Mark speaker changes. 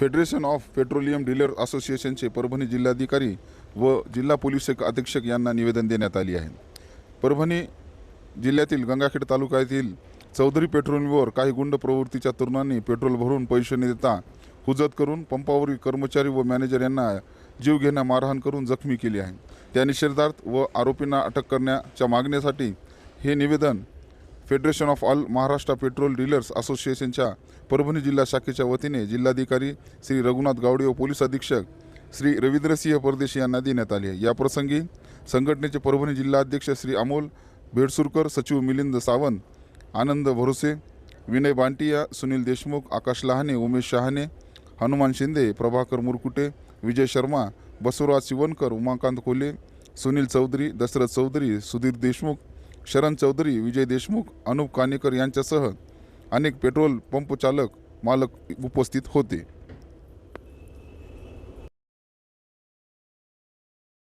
Speaker 1: Federation of petroleum dealer असोसिएशनचे परभणी जिल्हाधिकारी व जिल्हा पोलीस अधीक्षक यांना निवेदन देण्यात आले आहे. परभणी जिल्ह्यातील गंगाखेड तालुक्यातील चौधरी पेट्रोलियमवर काही गुंड प्रवृत्तीच्या तरुणांनी पेट्रोल भरून पैसे न देता हुजत करून पंपावरील कर्मचारी व मॅनेजर यांना जीवघेण्या मारहाण करून जखमी केली आहे. त्या निषेधार्थ व आरोपींना अटक करण्याच्या मागणीसाठी हे निवेदन federation of all Maharashtra petrol dealers असोसिएशनच्या परभणी जिल्हा शाखेच्या वतीने जिल्हाधिकारी श्री रघुनाथ गावडे व पोलीस अधीक्षक श्री रवींद्रसिंह परदेशी यांना देण्यात आले याप्रसंगी संघटनेचे परभणी जिल्हाध्यक्ष श्री अमोल बेडसुरकर सचिव मिलिंद सावंत आनंद भरोसे विनय बांटिया सुनील देशमुख आकाश लहाने उमेश शहाणे हनुमान शिंदे प्रभाकर मुरकुटे विजय शर्मा बसवराज शिवनकर उमाकांत कोले सुनील चौधरी दशरथ चौधरी सुधीर देशमुख शरण चौधरी विजय देशमुख अनुप कानेकर यांच्यासह अनेक पेट्रोल पंप चालक मालक उपस्थित होते.